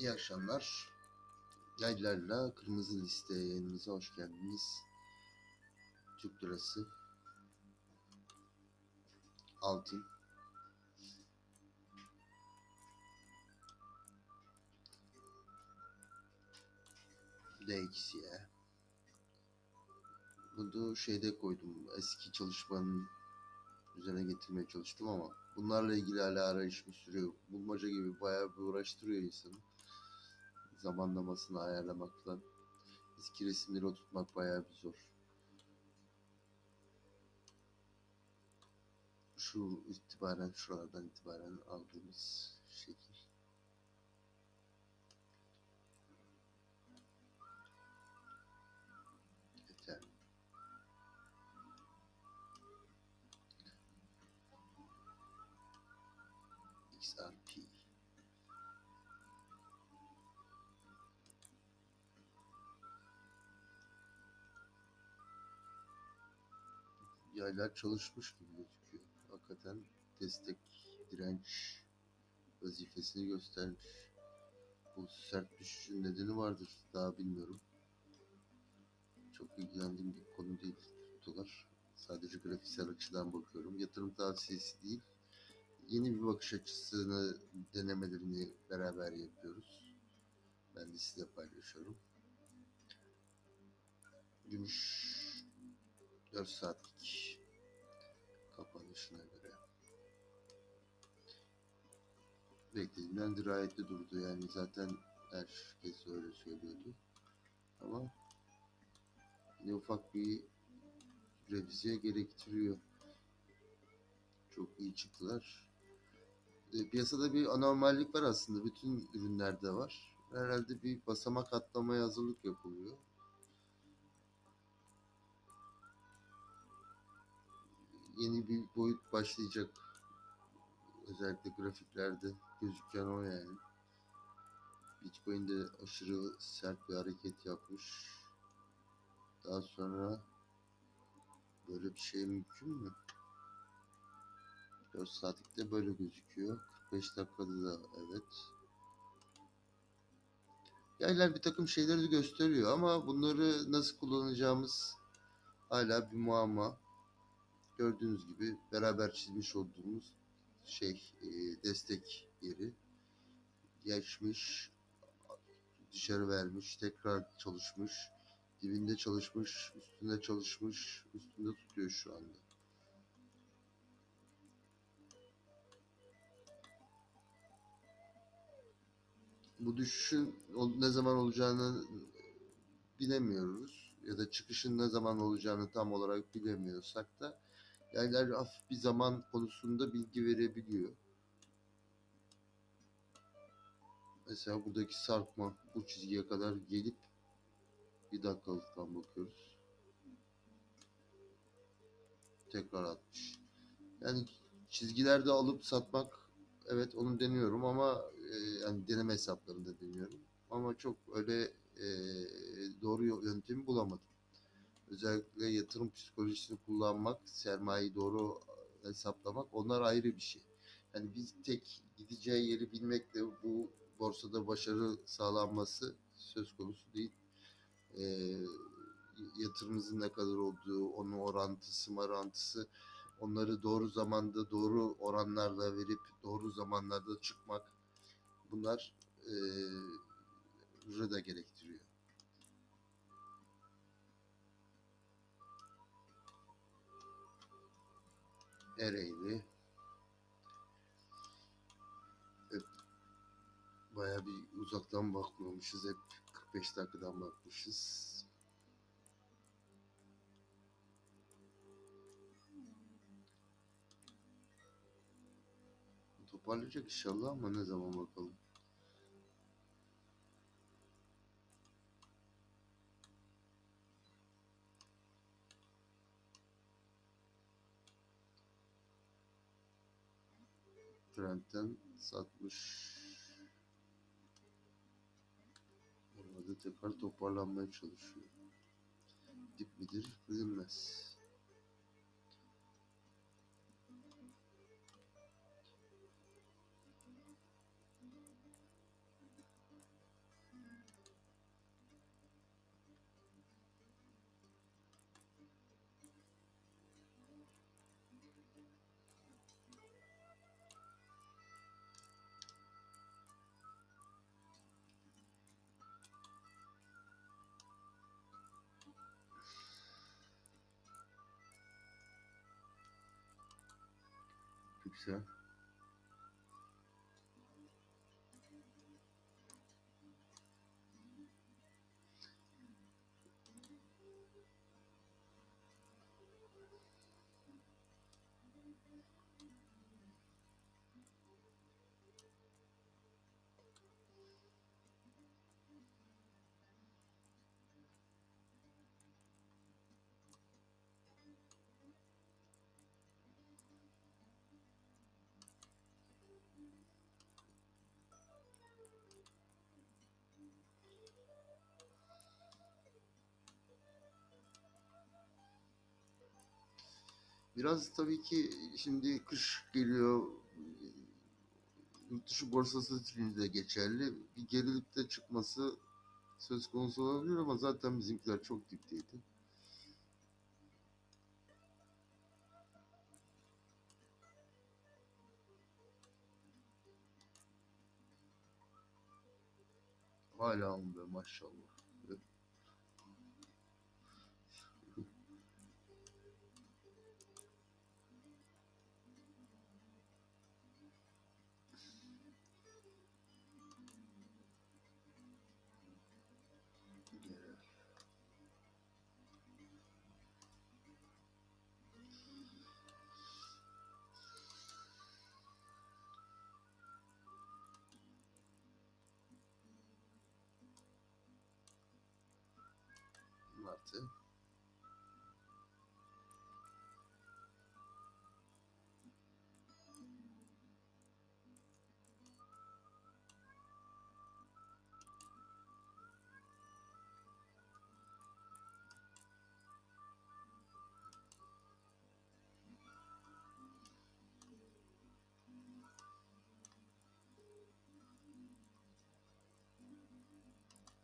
İyi akşamlar. Yaylarla Kırmızı Liste yayınımıza hoş geldiniz. Türk Lirası Altın DXY Bunu şeyde koydum. Eski çalışmanın üzerine getirmeye çalıştım ama bunlarla ilgili hala arayışım sürüyor. Bulmaca gibi bayağı bir uğraştırıyor insanı. Zamanlamasını ayarlamak falan. Eski resimleri oturtmak bayağı bir zor. Şu itibaren şuralardan itibaren aldığımız şekil. Yeter. Yaylar çalışmış gibi gözüküyor. Hakikaten destek, direnç vazifesini göstermiş. Bu sert düşüşün nedeni vardır. Daha bilmiyorum. Çok ilgilendiğim bir konu değil tutular. Sadece grafiksel açıdan bakıyorum. Yatırım tavsiyesi değil. Yeni bir bakış açısını denemelerini beraber yapıyoruz. Ben de size paylaşıyorum. Gümüş 4 saatlik kapanışına göre beklediğimden dirayetli durdu. Yani zaten herkes öyle söylüyordu. Ama yine ufak bir revize gerektiriyor. Çok iyi çıktılar. E, piyasada bir anormallik var aslında. Bütün ürünlerde var. Herhalde bir basamak atlamaya hazırlık yapılıyor. Yeni bir boyut başlayacak. Özellikle grafiklerde gözüken o yani. Bitcoin de aşırı sert bir hareket yapmış. Daha sonra böyle bir şey mümkün mü? 4 saatlikte böyle gözüküyor. 45 dakikada da evet. Yaylar bir takım şeyleri de gösteriyor ama bunları nasıl kullanacağımız hala bir muamma. Gördüğünüz gibi beraber çizmiş olduğumuz şey e, destek yeri geçmiş dışarı vermiş tekrar çalışmış dibinde çalışmış üstünde çalışmış üstünde tutuyor şu anda. bu düşüşün ne zaman olacağını bilemiyoruz ya da çıkışın ne zaman olacağını tam olarak bilemiyorsak da yaylar hafif bir zaman konusunda bilgi verebiliyor. Mesela buradaki sarkma bu çizgiye kadar gelip bir dakikalıktan bakıyoruz. Tekrar atmış. Yani çizgilerde alıp satmak evet onu deniyorum ama e, yani deneme hesaplarında deniyorum. Ama çok öyle e, doğru yöntemi bulamadım. Özellikle yatırım psikolojisini kullanmak, sermayeyi doğru hesaplamak onlar ayrı bir şey. Yani biz tek gideceği yeri bilmekle bu borsada başarı sağlanması söz konusu değil. E, yatırımımızın ne kadar olduğu, onun orantısı, marantısı onları doğru zamanda doğru oranlarla verip doğru zamanlarda çıkmak bunlar e, da gerektiriyor. Ereğli hep baya bir uzaktan bakmamışız hep 45 dakikadan bakmışız. Toparlayacak inşallah ama ne zaman bakalım. Trend'den satmış. Orada tekrar toparlanmaya çalışıyor. Dip midir bilinmez. Все. Biraz tabii ki şimdi kış geliyor. Yurt dışı borsası için de geçerli. Bir gerilikte çıkması söz konusu olabilir ama zaten bizimkiler çok dipteydi. Hala be maşallah. to.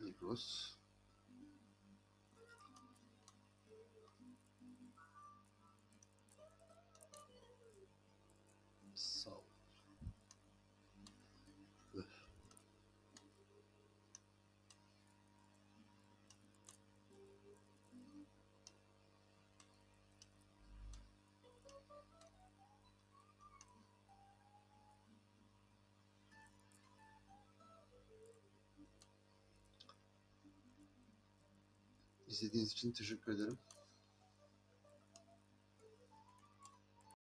equals Sağ ol. İzlediğiniz için teşekkür ederim.